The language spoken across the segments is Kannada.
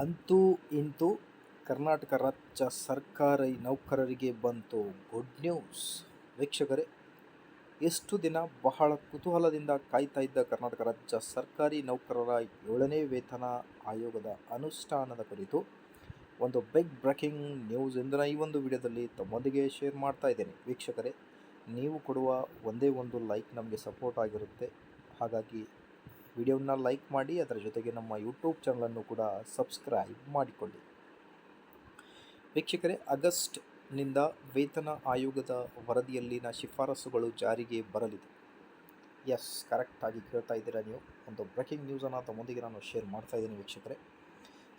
ಅಂತೂ ಇಂತೂ ಕರ್ನಾಟಕ ರಾಜ್ಯ ಸರ್ಕಾರಿ ನೌಕರರಿಗೆ ಬಂತು ಗುಡ್ ನ್ಯೂಸ್ ವೀಕ್ಷಕರೇ, ಎಷ್ಟು ದಿನ ಬಹಳ ಕುತೂಹಲದಿಂದ ಕಾಯ್ತಾ ಇದ್ದ ಕರ್ನಾಟಕ ರಾಜ್ಯ ಸರ್ಕಾರಿ ನೌಕರರ ಏಳನೇ ವೇತನ ಆಯೋಗದ ಅನುಷ್ಠಾನದ ಕುರಿತು ಒಂದು ಬಿಗ್ ಬ್ರೇಕಿಂಗ್ ನ್ಯೂಸ್ ಎಂದಿನ ಈ ಒಂದು ವಿಡಿಯೋದಲ್ಲಿ ತಮ್ಮೊಂದಿಗೆ ಶೇರ್ ಮಾಡ್ತಾ ಇದ್ದೇನೆ. ವೀಕ್ಷಕರೇ, ನೀವು ಕೊಡುವ ಒಂದೇ ಒಂದು ಲೈಕ್ ನಮಗೆ ಸಪೋರ್ಟ್ ಆಗಿರುತ್ತೆ. ಹಾಗಾಗಿ ವಿಡಿಯೋನ ಲೈಕ್ ಮಾಡಿ, ಅದರ ಜೊತೆಗೆ ನಮ್ಮ ಯೂಟ್ಯೂಬ್ ಚಾನಲನ್ನು ಕೂಡ ಸಬ್ಸ್ಕ್ರೈಬ್ ಮಾಡಿಕೊಳ್ಳಿ. ವೀಕ್ಷಕರೇ, ಆಗಸ್ಟ್ನಿಂದ ವೇತನ ಆಯೋಗದ ವರದಿಯಲ್ಲಿನ ಶಿಫಾರಸುಗಳು ಜಾರಿಗೆ ಬರಲಿದೆ. ಎಸ್ ಕರೆಕ್ಟಾಗಿ ಕೇಳ್ತಾ ಇದ್ದೀರಾ ನೀವು? ಒಂದು ಬ್ರೇಕಿಂಗ್ ನ್ಯೂಸನ್ನು ತಮ್ಮೊಂದಿಗೆ ನಾನು ಶೇರ್ ಮಾಡ್ತಾ ಇದ್ದೀನಿ ವೀಕ್ಷಕರೇ.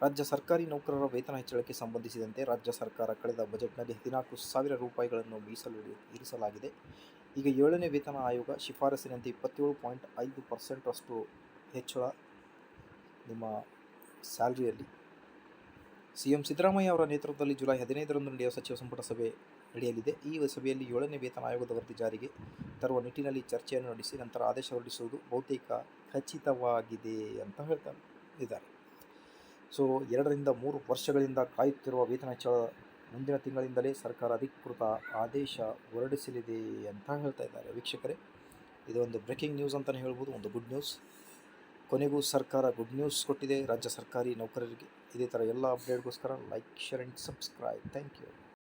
ರಾಜ್ಯ ಸರ್ಕಾರಿ ನೌಕರರ ವೇತನ ಹೆಚ್ಚಳಕ್ಕೆ ಸಂಬಂಧಿಸಿದಂತೆ ರಾಜ್ಯ ಸರ್ಕಾರ ಕಳೆದ ಬಜೆಟ್ನಲ್ಲಿ ಹದಿನಾಲ್ಕು ಸಾವಿರ ರೂಪಾಯಿಗಳನ್ನು ಮೀಸಲು ಇರಿಸಲಾಗಿದೆ. ಈಗ ಏಳನೇ ವೇತನ ಆಯೋಗ ಶಿಫಾರಸಿನಂತೆ ಇಪ್ಪತ್ತೇಳು ಪಾಯಿಂಟ್ ಐದು ಪರ್ಸೆಂಟರಷ್ಟು ಹೆಚ್ಚಳ ನಿಮ್ಮ ಸ್ಯಾಲ್ರಿಯಲ್ಲಿ. ಸಿ ಎಂ ಸಿದ್ದರಾಮಯ್ಯ ಅವರ ನೇತೃತ್ವದಲ್ಲಿ ಜುಲೈ ಹದಿನೈದರಂದು ನಡೆಯುವ ಸಚಿವ ಸಂಪುಟ ಸಭೆ ನಡೆಯಲಿದೆ. ಈ ಸಭೆಯಲ್ಲಿ ಏಳನೇ ವೇತನ ಆಯೋಗದ ವರದಿ ಜಾರಿಗೆ ತರುವ ನಿಟ್ಟಿನಲ್ಲಿ ಚರ್ಚೆಯನ್ನು ನಡೆಸಿ ನಂತರ ಆದೇಶ ಹೊರಡಿಸುವುದು ಬಹುತೇಕ ಖಚಿತವಾಗಿದೆ ಅಂತ ಹೇಳ್ತಾ ಇದ್ದಾರೆ. ಸೊ, ಎರಡರಿಂದ ಮೂರು ವರ್ಷಗಳಿಂದ ಕಾಯುತ್ತಿರುವ ವೇತನ ಹೆಚ್ಚಳ ಮುಂದಿನ ತಿಂಗಳಿಂದಲೇ ಸರ್ಕಾರ ಅಧಿಕೃತ ಆದೇಶ ಹೊರಡಿಸಲಿದೆ ಅಂತ ಹೇಳ್ತಾ ಇದ್ದಾರೆ. ವೀಕ್ಷಕರೇ ಒಂದು ಬ್ರೇಕಿಂಗ್ ನ್ಯೂಸ್ ಅಂತಲೇ ಹೇಳ್ಬೋದು, ಒಂದು ಗುಡ್ ನ್ಯೂಸ್. ಕೊನೆಗೂ ಸರ್ಕಾರ ಗುಡ್ ನ್ಯೂಸ್ ಕೊಟ್ಟಿದೆ. ರಾಜ್ಯ ಸರ್ಕಾರಿ ನೌಕರರಿಗೆ ಇದೇ ಥರ ಎಲ್ಲ ಅಪ್ಡೇಟ್ಗೋಸ್ಕರ like share and subscribe thank you